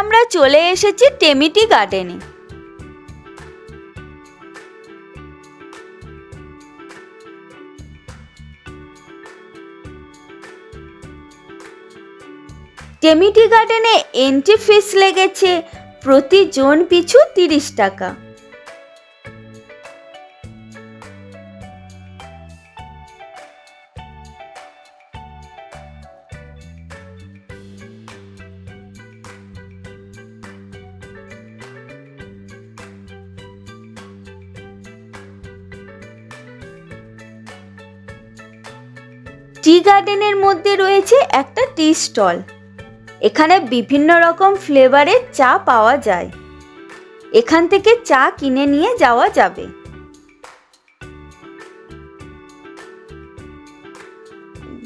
আমরা চলে এসেছি টেমিটি গার্ডেনে। টেমিটি গার্ডেনে এন্ট্রি ফিস লেগেছে প্রতি জন পিছু তিরিশ টাকা। টি গার্ডেনের মধ্যে রয়েছে একটা টি স্টল। এখানে বিভিন্ন রকম ফ্লেভারের চা পাওয়া যায়। এখান থেকে চা কিনে নিয়ে যাওয়া যাবে।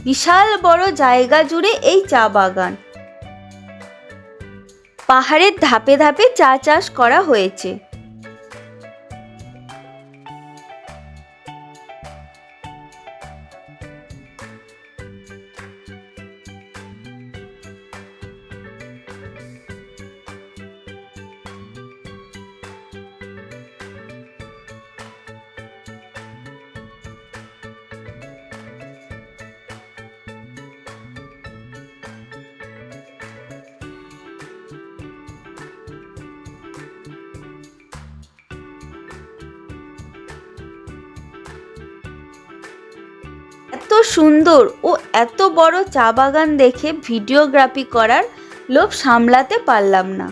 বিশাল বড় জায়গা জুড়ে এই চা বাগান। পাহাড়ের ধাপে ধাপে চা চাষ করা হয়েছে। এত সুন্দর ও এত বড় চা বাগান দেখে ভিডিওগ্রাফি করার লোভ সামলাতে পারলাম না।